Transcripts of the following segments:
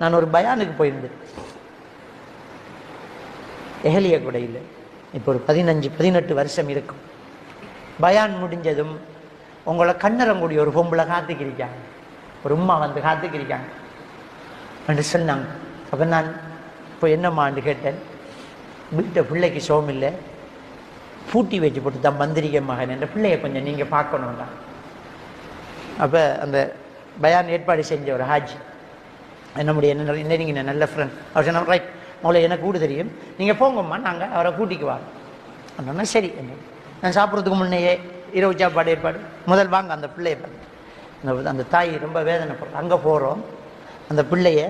நான் ஒரு பயானுக்கு போயிருந்தேன். எஹலிய குடையில். இப்போ ஒரு பதினஞ்சு பதினெட்டு வருஷம் இருக்கும். பயான் முடிஞ்சதும் உங்களை கண்ணரங்குடி ஒரு பொம்பளை காத்துக்கிறிக்காங்க ஒரு உம்மா வந்து காத்துக்கிறிக்காங்க என்று சொன்னாங்க. அப்போ நான் இப்போ என்னம்மான்னு கேட்டேன். வீட்டை பிள்ளைக்கு சோம் இல்லை. பூட்டி வச்சு போட்டு தான் மந்திரிக மகன். என்ற பிள்ளைய கொஞ்சம் நீங்கள் பார்க்கணும்டா. அப்போ அந்த பயான் ஏற்பாடு செஞ்ச ஒரு ஹாஜி. நம்முடைய என்ன என்ன? நீங்கள் நல்ல ஃப்ரெண்ட் அவர் சொன்னால் ரைட் முதல்ல எனக்கு கூடு தெரியும். நீங்கள் போங்கம்மா நாங்கள் அவரை கூட்டிக்கு வாங்க அப்படின்னா சரி நான் சாப்பிட்றதுக்கு முன்னையே இரவு சாப்பாடு ஏற்பாடு. முதல் வாங்க அந்த பிள்ளையை அந்த அந்த தாய் ரொம்ப வேதனைப்படுறோம் அங்கே போகிறோம் அந்த பிள்ளைய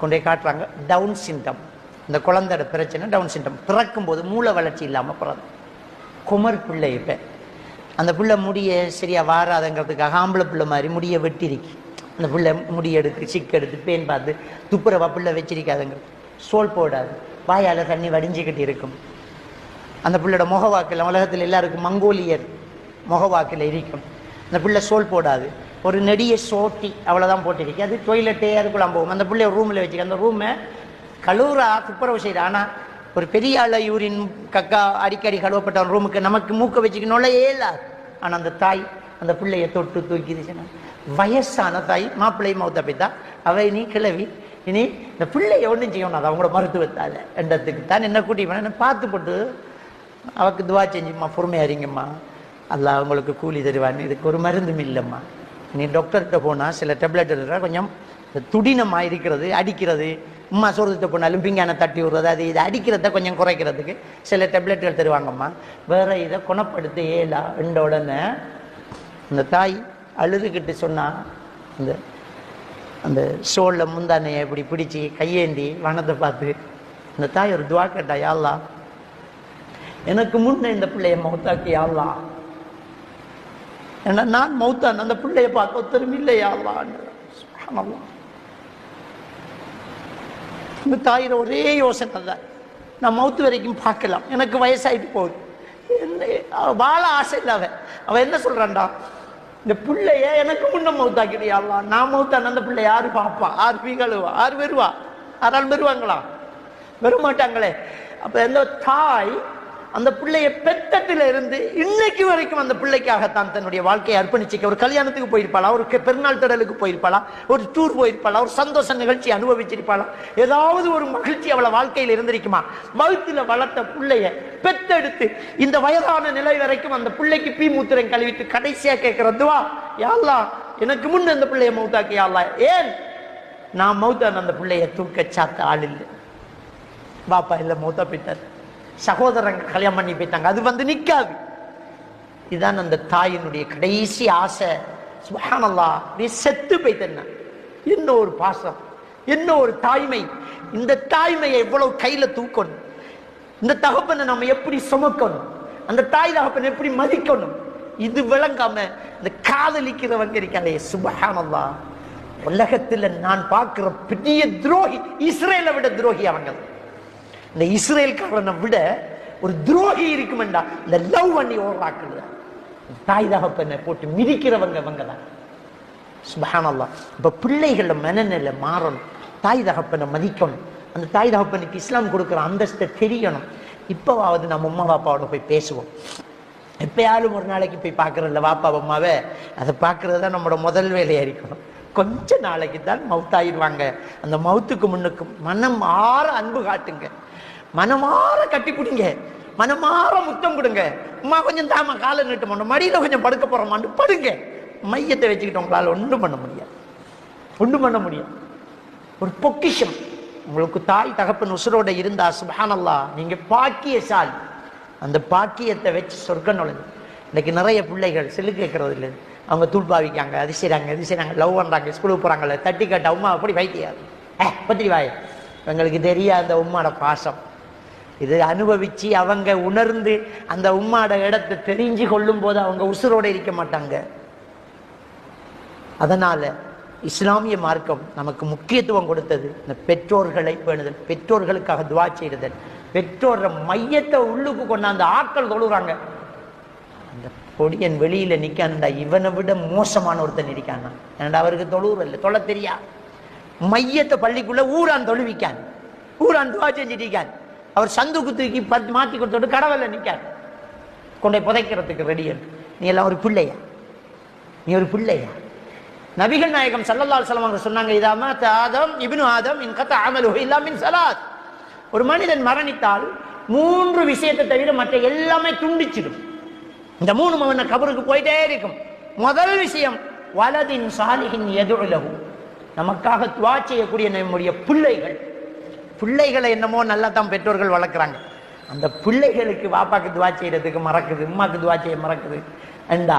கொண்டே காட்டுறாங்க. டவுன் சிண்டம் இந்த குழந்தையோட பிரச்சனை டவுன் சிண்டம் பிறக்கும்போது மூளை வளர்ச்சி இல்லாமல் பிறந்த குமர் பிள்ளை இப்போ. அந்த பிள்ளை முடிய சரியாக வாராதங்கிறதுக்காக ஆம்பளை பிள்ளை மாதிரி முடிய வெட்டிருக்கு. அந்த பிள்ளை முடி எடுத்து சிக்கு எடுத்து பேன் பார்த்து துப்புரவா பிள்ளை வச்சிருக்காதுங்க. சோல் போடாது. வாயால் தண்ணி வடிஞ்சிக்கிட்டு இருக்கும். அந்த பிள்ளையோட முகவாக்கில் உலகத்தில் எல்லாருக்கும் மங்கோலியர் முகவாக்கில் இருக்கும். அந்த பிள்ளை சோல் போடாது. ஒரு நெடிய சோட்டி அவ்வளோதான் போட்டிருக்கு. அது டொய்லெட்டே அதுக்குள்ள போகும். அந்த பிள்ளைய ரூமில் வச்சுக்க அந்த ரூமை கழுவுறா துப்புரவு செய்யுது ஆனால் ஒரு பெரிய ஆள யூரின் கக்கா அடிக்கடி கழுவப்பட்ட ரூமுக்கு நமக்கு மூக்க வச்சுக்கணும்ல இல்லை ஆனால் அந்த தாய் அந்த பிள்ளைய தொட்டு தூக்கிதுச்சுன்னா வயசான தாய் மாப்பிள்ளை மௌத்த பித்தா அவை நீ கிளவி இனி இந்த பிள்ளைய ஒன்றும் செய்யணும் அது அவங்களோட மருத்துவத்தால் எண்டத்துக்கு தான் என்ன கூட்டி போனேன் பார்த்து போட்டு அவக்கு துவா செஞ்சுமா பொறுமையாக இருங்கம்மா. அல்ல அவங்களுக்கு கூலி தருவான்னு இதுக்கு ஒரு மருந்தும் இல்லைம்மா. நீ டாக்டர்கிட்ட போனால் சில டேப்லெட் இருக்கிறா கொஞ்சம் துடினமாக இருக்கிறது அடிக்கிறது. உம்மா சோறுத்த போனாலும் பிங்கான தட்டி விடுறது அது இதை அடிக்கிறத கொஞ்சம் குறைக்கிறதுக்கு சில டேப்லெட்டுகள் தருவாங்கம்மா வேற இதை குணப்படுத்த ஏலா என்ற உடனே அந்த தாய் அழுதுகிட்டு சொன்னா அந்த அந்த சோளில் முந்தானையை இப்படி பிடிச்சி கையேந்தி வனத்தை பார்த்து அந்த தாய் ஒரு துவா கேட்டா யாழ்லா எனக்கு முன்ன இந்த பிள்ளைய மௌத்தாக்கி யாழ்லா ஏன்னா நான் மௌத்தான் அந்த பிள்ளைய பார்க்க ஒருத்தரும் இல்லை யாழ்லான்னு இந்த தாயிர ஒரே யோசனை தான். நான் மௌத்து வரைக்கும் பார்க்கலாம். எனக்கு வயசாயிட்டு போகுது. என்ன வாழ ஆசை இல்லை அவன் அவன் என்ன சொல்கிறான்டா இந்த பிள்ளைய எனக்கு முன்ன மௌத்தாக்கிறியாலாம் நான் மௌத்தான்? அந்த பிள்ளை யாரு பார்ப்பா ஆறு பீ கழுவா ஆறு வருவா யாராலும் வருவாங்களா வரமாட்டாங்களே அப்போ எந்த தாய் அந்த பிள்ளைய பெத்தட்டில இருந்து இன்னைக்கு வரைக்கும் அந்த பிள்ளைக்காகத்தான் தன்னுடைய வாழ்க்கையை அர்ப்பணிச்சுக்க. ஒரு கல்யாணத்துக்கு போயிருப்பாளா ஒரு பெருநாள் திடலுக்கு போயிருப்பாளா ஒரு டூர் போயிருப்பாளா ஒரு சந்தோஷ நிகழ்ச்சி அனுபவிச்சிருப்பாளா? ஏதாவது ஒரு மகிழ்ச்சி அவளை வாழ்க்கையில் இருந்திருக்குமா? வகுத்துல வளர்த்த பிள்ளைய பெத்தெடுத்து இந்த வயதான நிலை வரைக்கும் அந்த பிள்ளைக்கு பீ மூத்திரம் கழுவிட்டு கடைசியா கேட்கறதுவா யாழ்லா எனக்கு முன் அந்த பிள்ளைய மௌத்தாக்கி யாழ்லா ஏன்? நான் மௌத்தான் அந்த பிள்ளைய தூக்க சாத்த ஆள் இல்லை. பாப்பா இல்லை மௌத்தா போயிட்டார். சகோதரங்க கல்யாணம் பண்ணி போயிட்டாங்க. அது வந்து நிற்காது இதுதான் அந்த தாயினுடைய கடைசி ஆசை. சுபஹானல்லா நீ செத்து போய்த்தன என்ன? ஒரு பாசம்? என்ன ஒரு தாய்மை? இந்த தாய்மையை எவ்வளவு கையில தூக்கணும்? இந்த தகப்பனை நம்ம எப்படி சுமக்கணும்? அந்த தாய் தகப்பனை எப்படி மதிக்கணும்? இது விளங்காம இந்த காதலிக்கிறவங்க இருக்காங்களே சுபஹானல்லா உலகத்துல நான் பார்க்கிற பெரிய துரோகி இஸ்ரேலை விட துரோகி அவங்க இந்த இஸ்ரேல்காரனை விட ஒரு துரோகி இருக்குமெண்டா. இந்த லவ் பண்ணி ஓடுறாக்குது தாய் தகப்பனை போட்டு மிதிக்கிறவங்க இவங்க தான் சுபஹானல்லா இப்போ பிள்ளைகள மனநிலை மாறணும். தாய் தகப்பனை மதிக்கணும். அந்த தாய் தகப்பனுக்கு இஸ்லாம் கொடுக்குற அந்தஸ்தை தெரியணும். இப்போவாவது நம்ம அம்மா பாப்பாவோட போய் பேசுவோம். எப்பயாலும் ஒரு நாளைக்கு போய் பார்க்குறோம்ல வாப்பா அம்மாவை. அதை பார்க்கறது தான் நம்மளோட முதல் வேலையாக இருக்கணும். கொஞ்ச நாளைக்கு தான் மவுத்தாயிடுவாங்க. அந்த மவுத்துக்கு முன்னுக்கு மனம் ஆற அன்பு காட்டுங்க. மனமாற கட்டி பிடிங்க. மனமாற முத்தம் கொடுங்க. அம்மா கொஞ்சம் தாமா காலை நீட்டு பண்ண மடியில் கொஞ்சம் படுக்க போறோமான்னு படுங்க. மையத்தை வச்சுக்கிட்டு உங்களால் ஒன்றும் பண்ண முடியாது. ஒன்றும் பண்ண முடியாது. ஒரு பொக்கிஷம். உங்களுக்கு தாய் தகப்பன் உசுரோட இருந்தா சுபஹானல்லா நீங்க பாக்கியசால். அந்த பாக்கியத்தை வச்சு சொர்க்கம் நுழைஞ்சு இன்னைக்கு நிறைய பிள்ளைகள் செல்லு கேட்கறது இல்லை. அவங்க தூள்பாவிக்காங்க அது செய்கிறாங்க இது செய்கிறாங்க லவ் பண்றாங்க ஸ்கூலுக்கு போகிறாங்களே தட்டி கட்ட உமா அப்படி வைத்தியாது ஏ பத்திரி வாய். எங்களுக்கு தெரியாத அந்த உம்மாட பாசம். இது அனுபவிச்சு அவங்க உணர்ந்து அந்த உம்மாட இடத்தை தெரிஞ்சு கொள்ளும் போது அவங்க உசுரோட இருக்க மாட்டாங்க. அதனால இஸ்லாமிய மார்க்கம் நமக்கு முக்கியத்துவம் கொடுத்தது. இந்த பெற்றோர்களை பேணுதல் பெற்றோர்களுக்காக துவா செய்தல் பெற்றோர மையத்தை உள்ளுக்கு கொண்டாந்து ஆட்கள் தொழுகிறாங்க அந்த பொடியன் வெளியில நிக்கான்டா இவனை விட மோசமான ஒருத்தன் இருக்கானா ஏன்டா அவருக்கு தொழுவுற இல்லை? தொலை தெரியா? மையத்தை பள்ளிக்குள்ள ஊரான் தொழுவிக்கான். ஊரான் துவா செஞ்சிட்டிருக்கான் அவர் சந்துக்கு தூக்கி பத்து மாற்றி கொடுத்துட்டு கடவுள நிற்கார் கொண்டை புதைக்கிறதுக்கு ரெடி நீ எல்லாம் ஒரு பிள்ளையா? நீ ஒரு பிள்ளையா? நபிகள் நாயகம் சல்லல்லால் அலைஹி அவங்க சொன்னாங்க இதாம ஆதம் இபின் ஆதம் இன் கத்த அமலுஹு இல்லாமின் சலாத். ஒரு மனிதன் மரணித்தால் மூன்று விஷயத்தை தவிர மற்ற எல்லாமே துண்டிச்சிடும். இந்த மூணு மகன கபருக்கு போயிட்டே இருக்கும். முதல் விஷயம் வலதின் சாலிகின் எதுலகு நமக்காக துவா செய்யக்கூடிய நம்முடைய பிள்ளைகள். பிள்ளைகளை என்னமோ நல்லா தான் பெற்றோர்கள் வளர்க்குறாங்க. அந்த பிள்ளைகளுக்கு வாப்பாக்கு துவா செய்யறதுக்கு மறக்குது உமாக்கு துவா செய்ய மறக்குது. அண்டா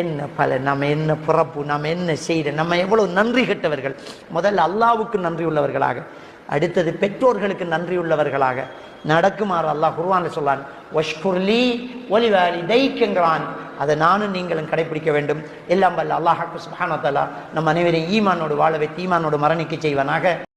என்ன பல நம்ம என்ன பிறப்பு நம்ம என்ன செய்கிற நம்ம எவ்வளோ நன்றி கெட்டவர்கள். முதல்ல அல்லாவுக்கு நன்றி உள்ளவர்களாக. அடுத்தது பெற்றோர்களுக்கு நன்றி உள்ளவர்களாக. நடக்குமாறு அல்லாஹ் குர்வான்ல சொல்லான் ஒஷ்குர்லி ஒலிவாலி தைக்குங்கிறான் அதை நானும் நீங்களும் கடைபிடிக்க வேண்டும். எல்லாம் வல்ல அல்லாஹாக்கு சுபானத்தல்லா நம்ம அனைவரையும் ஈமானோடு வாழ வைத்து ஈமானோடு மரணிக்க செய்வனாக.